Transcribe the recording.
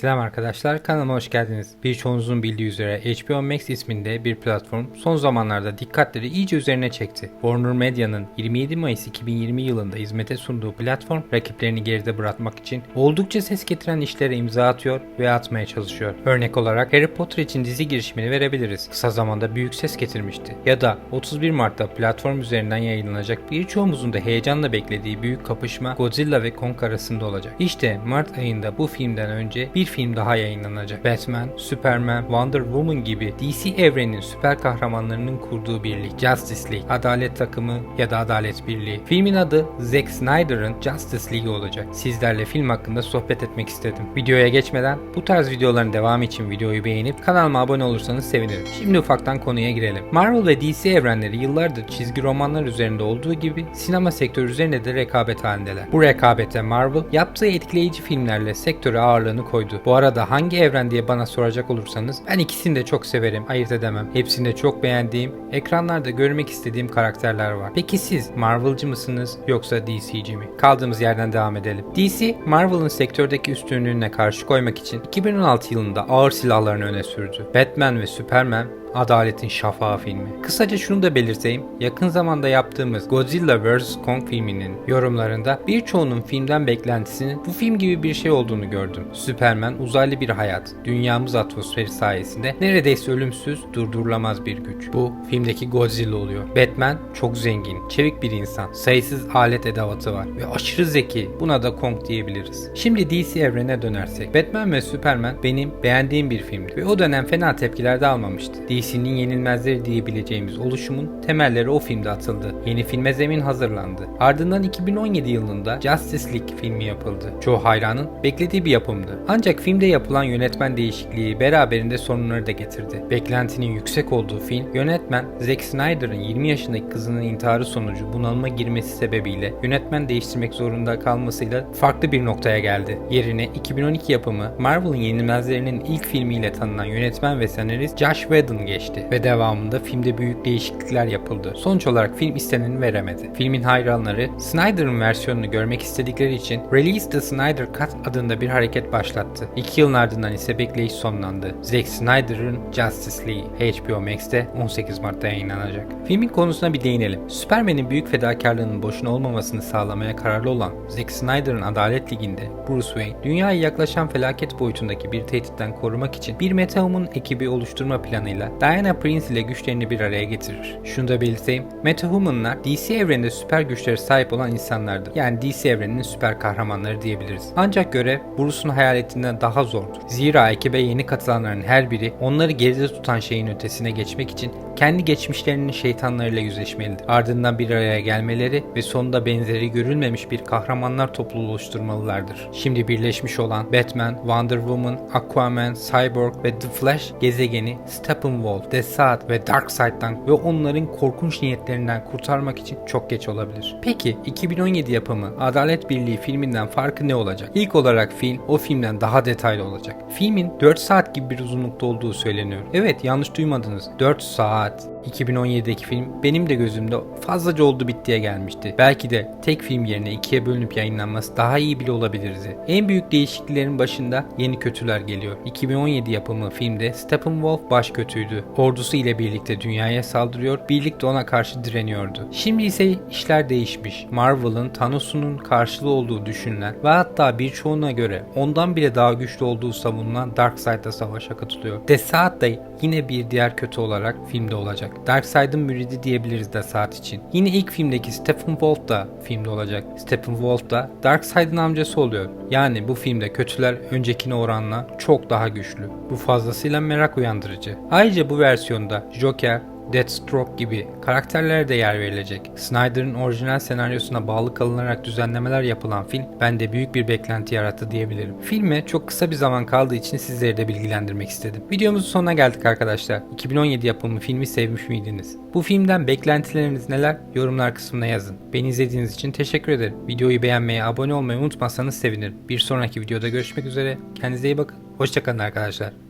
Selam arkadaşlar, kanalıma hoş geldiniz. Birçoğunuzun bildiği üzere HBO Max isminde bir platform son zamanlarda dikkatleri iyice üzerine çekti. Warner Media'nın 27 Mayıs 2020 yılında hizmete sunduğu platform rakiplerini geride bırakmak için oldukça ses getiren işlere imza atıyor ve atmaya çalışıyor. Örnek olarak Harry Potter için dizi girişimini verebiliriz. Kısa zamanda büyük ses getirmişti. Ya da 31 Mart'ta platform üzerinden yayınlanacak birçoğumuzun da heyecanla beklediği büyük kapışma Godzilla ve Kong arasında olacak. İşte Mart ayında bu filmden önce bir film daha yayınlanacak. Batman, Superman, Wonder Woman gibi DC evreninin süper kahramanlarının kurduğu birlik Justice League, Adalet Takımı ya da Adalet Birliği. Filmin adı Zack Snyder'ın Justice League olacak. Sizlerle film hakkında sohbet etmek istedim. Videoya geçmeden bu tarz videoların devamı için videoyu beğenip kanalıma abone olursanız sevinirim. Şimdi ufaktan konuya girelim. Marvel ve DC evrenleri yıllardır çizgi romanlar üzerinde olduğu gibi sinema sektörü üzerinde de rekabet halindeler. Bu rekabete Marvel yaptığı etkileyici filmlerle sektöre ağırlığını koydu. Bu arada hangi evren diye bana soracak olursanız ben ikisini de çok severim, ayırt edemem. Hepsinde çok beğendiğim, ekranlarda görmek istediğim karakterler var. Peki siz Marvel'cı mısınız yoksa DC'ci mi? Kaldığımız yerden devam edelim. DC, Marvel'ın sektördeki üstünlüğüne karşı koymak için 2016 yılında ağır silahlarını öne sürdü. Batman ve Superman Adaletin Şafağı filmi. Kısaca şunu da belirteyim. Yakın zamanda yaptığımız Godzilla vs. Kong filminin yorumlarında birçoğunun filmden beklentisinin bu film gibi bir şey olduğunu gördüm. Superman uzaylı bir hayat, dünyamız atmosferi sayesinde neredeyse ölümsüz, durdurulamaz bir güç. Bu filmdeki Godzilla oluyor. Batman çok zengin, çevik bir insan, sayısız alet edevatı var ve aşırı zeki. Buna da Kong diyebiliriz. Şimdi DC evrene dönersek, Batman ve Superman benim beğendiğim bir filmdi ve o dönem fena tepkiler de almamıştı. DC'nin yenilmezleri diyebileceğimiz oluşumun temelleri o filmde atıldı. Yeni filme zemin hazırlandı. Ardından 2017 yılında Justice League filmi yapıldı. Çoğu hayranın beklediği bir yapımdı. Ancak filmde yapılan yönetmen değişikliği beraberinde sorunları da getirdi. Beklentinin yüksek olduğu film, yönetmen Zack Snyder'ın 20 yaşındaki kızının intiharı sonucu bunalıma girmesi sebebiyle yönetmen değiştirmek zorunda kalmasıyla farklı bir noktaya geldi. Yerine 2012 yapımı Marvel'ın yenilmezlerinin ilk filmiyle tanınan yönetmen ve senarist Josh Whedon geçti ve devamında filmde büyük değişiklikler yapıldı. Sonuç olarak film isteneni veremedi. Filmin hayranları Snyder'ın versiyonunu görmek istedikleri için Release the Snyder Cut adında bir hareket başlattı. İki yılın ardından ise bekleyiş sonlandı. Zack Snyder'ın Justice League HBO Max'te 18 Mart'ta yayınlanacak. Filmin konusuna bir değinelim. Superman'in büyük fedakarlığının boşuna olmamasını sağlamaya kararlı olan Zack Snyder'ın Adalet Ligi'nde Bruce Wayne, dünyaya yaklaşan felaket boyutundaki bir tehditten korumak için bir Metahuman ekibi oluşturma planıyla Diana Prince ile güçlerini bir araya getirir. Şunu da belirteyim, Metahumanlar DC evreninde süper güçlere sahip olan insanlardı. Yani DC evreninin süper kahramanları diyebiliriz. Ancak görev Bruce'un hayaletinden daha zordu. Zira ekibe yeni katılanların her biri onları geride tutan şeyin ötesine geçmek için kendi geçmişlerinin şeytanlarıyla yüzleşmelidir. Ardından bir araya gelmeleri ve sonunda benzeri görülmemiş bir kahramanlar topluluğu oluşturmalılardır. Şimdi birleşmiş olan Batman, Wonder Woman, Aquaman, Cyborg ve The Flash gezegeni Steppenwolf, Desaad ve Darkseid'dan ve onların korkunç niyetlerinden kurtarmak için çok geç olabilir. Peki 2017 yapımı Adalet Birliği filminden farkı ne olacak? İlk olarak film o filmden daha detaylı olacak. Filmin 4 saat gibi bir uzunlukta olduğu söyleniyor. Evet yanlış duymadınız. 4 saat. 2017'deki film benim de gözümde fazlaca oldu bittiye gelmişti. Belki de tek film yerine ikiye bölünüp yayınlanması daha iyi bile olabilirdi. En büyük değişikliklerin başında yeni kötüler geliyor. 2017 yapımı filmde Steppenwolf baş kötüydü. Ordusu ile birlikte dünyaya saldırıyor, birlikte ona karşı direniyordu. Şimdi ise işler değişmiş. Marvel'ın Thanos'un karşılığı olduğu düşünülen ve hatta birçoğuna göre ondan bile daha güçlü olduğu savunulan Darkseid'la savaşa katılıyor. Desaad da yine bir diğer kötü olarak filmde olacak. Darkseid'ın müridi diyebiliriz de saat için. Yine ilk filmdeki Steppenwolf da filmde olacak. Steppenwolf da Darkseid'in amcası oluyor. Yani bu filmde kötüler öncekine oranla çok daha güçlü. Bu fazlasıyla merak uyandırıcı. Ayrıca bu versiyonda Joker, Deathstroke gibi karakterlere de yer verilecek. Snyder'ın orijinal senaryosuna bağlı kalınarak düzenlemeler yapılan film bende büyük bir beklenti yarattı diyebilirim. Filme çok kısa bir zaman kaldığı için sizleri de bilgilendirmek istedim. Videomuzun sonuna geldik arkadaşlar. 2017 yapımı filmi sevmiş miydiniz? Bu filmden beklentileriniz neler? Yorumlar kısmına yazın. Beni izlediğiniz için teşekkür ederim. Videoyu beğenmeyi, abone olmayı unutmazsanız sevinirim. Bir sonraki videoda görüşmek üzere. Kendinize iyi bakın. Hoşçakalın arkadaşlar.